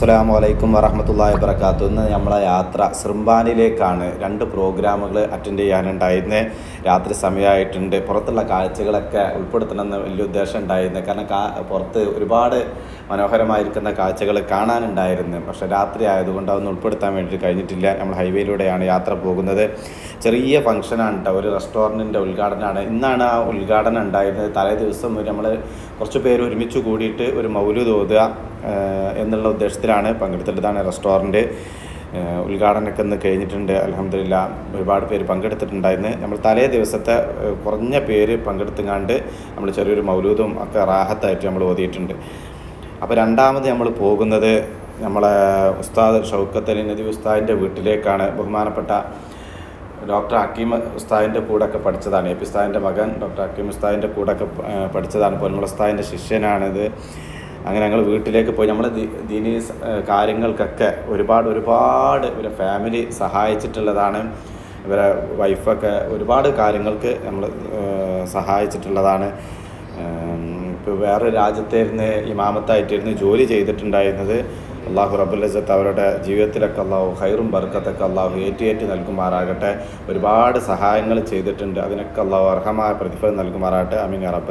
അസ്സലാമു വലൈക്കും വറഹമത്തല്ലാ വബർക്കാത്തു ഇന്ന് നമ്മളെ യാത്ര സിർമ്പാനിലേക്കാണ്. രണ്ട് പ്രോഗ്രാമുകൾ അറ്റൻഡ് ചെയ്യാനുണ്ടായിരുന്നത് രാത്രി സമയമായിട്ടുണ്ട് പുറത്തുള്ള കാഴ്ചകളൊക്കെ ഉൾപ്പെടുത്തണമെന്ന് വലിയ ഉദ്ദേശം ഉണ്ടായിരുന്നു. കാരണം പുറത്ത് ഒരുപാട് മനോഹരമായിരിക്കുന്ന കാഴ്ചകൾ കാണാനുണ്ടായിരുന്നു. പക്ഷെ രാത്രി ആയതുകൊണ്ട് അതൊന്നും ഉൾപ്പെടുത്താൻ വേണ്ടി കഴിഞ്ഞിട്ടില്ല. നമ്മൾ ഹൈവേയിലൂടെയാണ് യാത്ര പോകുന്നത്. ചെറിയ ഫംഗ്ഷനാണ് കേട്ടോ. ഒരു റെസ്റ്റോറന്റിന്റെ ഉദ്ഘാടനമാണ്. ഇന്നാണ് ആ ഉദ്ഘാടനം ഉണ്ടായിരുന്നത്. തലേ ദിവസം നമ്മൾ കുറച്ച് പേര് ഒരുമിച്ച് കൂടിയിട്ട് ഒരു മൗലു തോതുക എന്നുള്ള ഉദ്ദേശത്തിലാണ് പങ്കെടുത്തിട്ടതാണ് റെസ്റ്റോറന്റ്. ഉദ്ഘാടനമൊക്കെ ഇന്ന് കഴിഞ്ഞിട്ടുണ്ട്. അലഹമില്ല ഒരുപാട് പേര് പങ്കെടുത്തിട്ടുണ്ടായിരുന്നു. നമ്മൾ തലേ ദിവസത്തെ കുറഞ്ഞ പേര് പങ്കെടുത്തുങ്ങാണ്ട് നമ്മൾ ചെറിയൊരു മൗലൂദും ഒക്കെ റാഹത്തായിട്ട് നമ്മൾ ഓതിയിട്ടുണ്ട്. അപ്പോൾ രണ്ടാമത് നമ്മൾ പോകുന്നത് നമ്മളെ ഉസ്താദ് ഷൗക്കത്ത് അലി നദി ഉസ്താദിന്റെ വീട്ടിലേക്കാണ്. ബഹുമാനപ്പെട്ട ഡോക്ടർ അക്കീം ഉസ്താദിന്റെ കൂടെ ഒക്കെ പഠിച്ചതാണ്. എ പി ഉസ്താദിന്റെ മകൻ ഡോക്ടർ അക്കീം ഉസ്താദിന്റെ കൂടെ ഒക്കെ ഏഹ് പഠിച്ചതാണ്. പൊന്മുള ഉസ്താദിന്റെ ശിഷ്യനാണിത്. അങ്ങനെ ഞങ്ങൾ വീട്ടിലേക്ക് പോയി. നമ്മൾ ദീനി കാര്യങ്ങൾക്കൊക്കെ ഒരുപാട് ഒരുപാട് ഇവരെ ഫാമിലി സഹായിച്ചിട്ടുള്ളതാണ്. ഇവരെ വൈഫൊക്കെ ഒരുപാട് കാര്യങ്ങൾക്ക് നമ്മൾ സഹായിച്ചിട്ടുള്ളതാണ്. ഇപ്പോൾ വേറെ രാജ്യത്തായിരുന്നു ഇമാമത്തായിട്ടിരുന്ന് ജോലി ചെയ്തിട്ടുണ്ടായിരുന്നത് അള്ളാഹു റബുല്ലസത്ത് അവരുടെ ജീവിതത്തിലൊക്കെ അള്ളാഹു ഹൈറും ബർക്കത്തൊക്കെ അള്ളാഹു ഏറ്റിയേറ്റ് നൽകുമാറാകട്ടെ. ഒരുപാട് സഹായങ്ങൾ ചെയ്തിട്ടുണ്ട്. അതിനൊക്കെ അള്ളാഹു അർഹമായ പ്രതിഫലം നൽകുമാറാകട്ടെ. അമീൻ റബ്ബൽ